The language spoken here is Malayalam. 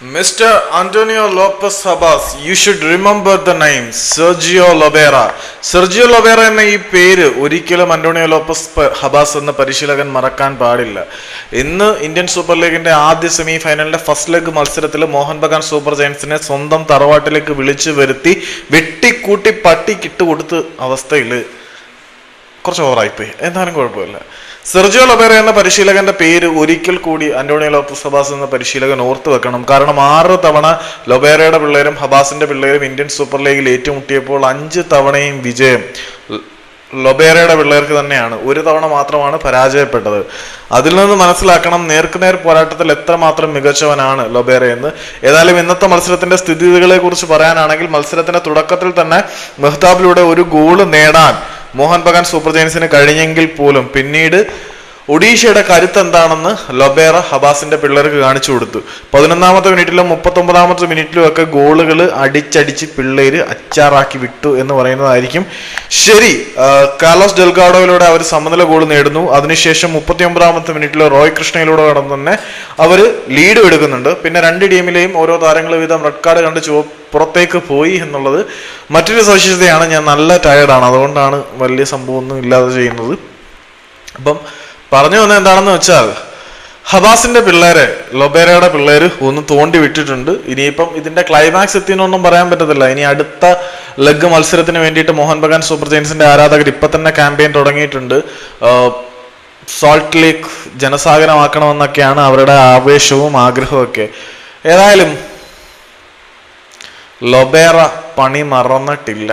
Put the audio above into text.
Mr. Antonio Lopez Sabas, you should remember the name Sergio Lobera. Sergio Lobera എന്ന ഈ പേര് ഒരിക്കലും അന്റോണിയോ ലോപ്പസ് ഹബാസ് എന്ന പരിശീലകൻ മറക്കാൻ പാടില്ല ഇന്ന് ഇന്ത്യൻ സൂപ്പർ ലീഗിന്റെ ആദ്യ സെമി ഫൈനലിന്റെ ഫസ്റ്റ് ലെഗ് മത്സരത്തിൽ മോഹൻ ബഗാൻ സൂപ്പർ ജയൻസിനെ സ്വന്തം തറവാട്ടിലേക്ക് വിളിച്ചു വരുത്തി വെട്ടിക്കൂട്ടി പട്ടിക്കിട്ട് കൊടുത്ത അവസ്ഥയിൽ കുറച്ച് ഓവറായിപ്പോയി എന്നാലും കുഴപ്പമില്ല. സെർജിയോ ലൊബേറ എന്ന പരിശീലകന്റെ പേര് ഒരിക്കൽ കൂടി അന്റോണിയോ ലോപ്പസ് ഹബാസ് എന്ന പരിശീലകൻ ഓർത്തു വെക്കണം. കാരണം ആറ് തവണ ലൊബേറയുടെ പിള്ളേരും ഹബാസിന്റെ പിള്ളേരും ഇന്ത്യൻ സൂപ്പർ ലീഗിൽ ഏറ്റുമുട്ടിയപ്പോൾ അഞ്ച് തവണയും വിജയം ലൊബേറയുടെ പിള്ളേർക്ക് തന്നെയാണ്. ഒരു തവണ മാത്രമാണ് പരാജയപ്പെട്ടത്. അതിൽ നിന്ന് മനസ്സിലാക്കണം നേർക്കുനേർ പോരാട്ടത്തിൽ എത്രമാത്രം മികച്ചവനാണ് ലൊബേറ എന്ന്. ഏതായാലും ഇന്നത്തെ മത്സരത്തിന്റെ സ്ഥിതിഗതികളെ കുറിച്ച് പറയാനാണെങ്കിൽ മത്സരത്തിന്റെ തുടക്കത്തിൽ തന്നെ മെഹ്താബിലൂടെ ഒരു ഗോൾ നേടാൻ മോഹൻ ബഗാൻ സൂപ്പർ ജയൻസിന് കഴിഞ്ഞെങ്കിൽ പോലും പിന്നീട് ഒഡീഷയുടെ കരുത്ത് എന്താണെന്ന് ലൊബേറ ഹബാസിന്റെ പിള്ളേർക്ക് കാണിച്ചു കൊടുത്തു. പതിനൊന്നാമത്തെ മിനിറ്റിലും മുപ്പത്തൊമ്പതാമത്തെ മിനിറ്റിലും ഒക്കെ ഗോളുകൾ അടിച്ചടിച്ച് പിള്ളേര് അച്ചാറാക്കി വിട്ടു എന്ന് പറയുന്നതായിരിക്കും. ശരി കാർലോസ് ഡെൽഗാഡോയിലൂടെ അവർ സമനില ഗോൾ നേടുന്നു. അതിനുശേഷം മുപ്പത്തി ഒമ്പതാമത്തെ മിനിറ്റിൽ റോയ് കൃഷ്ണയിലൂടെ കടന്നു തന്നെ അവർ ലീഡ് എടുക്കുന്നുണ്ട്. പിന്നെ രണ്ട് ടീമിലെയും ഓരോ താരങ്ങൾ വീതം റെഡ് കാർഡ് കണ്ട് ചുവ പുറത്തേക്ക് പോയി എന്നുള്ളത് മറ്റൊരു സവിശേഷതയാണ്. ഞാൻ നല്ല ടയർഡാണ് അതുകൊണ്ടാണ് വലിയ സംഭവമൊന്നും ഇല്ലാതെ ചെയ്യുന്നത്. അപ്പം പറഞ്ഞു വന്നത് എന്താണെന്ന് വെച്ചാൽ ഹബാസിന്റെ പിള്ളേരെ ലൊബേരയുടെ പിള്ളേര് ഒന്ന് തോണ്ടി വിട്ടിട്ടുണ്ട്. ഇനിയിപ്പം ഇതിന്റെ ക്ലൈമാക്സ് എത്തിയെന്നൊന്നും പറയാൻ പറ്റത്തില്ല. ഇനി അടുത്ത ലെഗ് മത്സരത്തിന് വേണ്ടിയിട്ട് മോഹൻ ബഗാൻ സൂപ്പർ ജയൻസിന്റെ ആരാധകർ ഇപ്പൊ തന്നെ ക്യാമ്പയിൻ തുടങ്ങിയിട്ടുണ്ട്. സോൾട്ട് ലേക്ക് ജനസാഗരമാക്കണമെന്നൊക്കെയാണ് അവരുടെ ആവേശവും ആഗ്രഹവും ഒക്കെ. ഏതായാലും ലൊബേറ പണി മറന്നിട്ടില്ല.